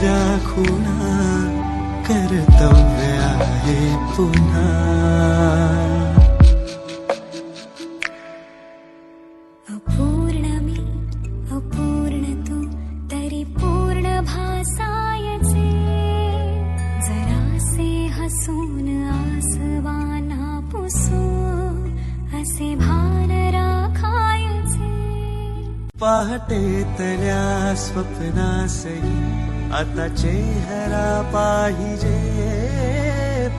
नव्या खुणा कर्तव्य आहे पुन्हा. अपूर्ण मी अपूर्ण तू तरी पूर्ण भासायचे. जरासे हसून आसवाना पुसू असे भान राखायचे. पहाटेतल्या स्वप्नासही आता चेहरा पाहिजे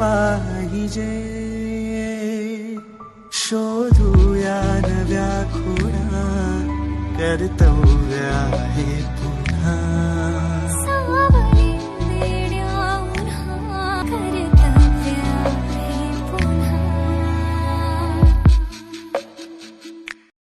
पाहिजे शोधूया नव्या खुणा कर्तव्य आहे पुन्हा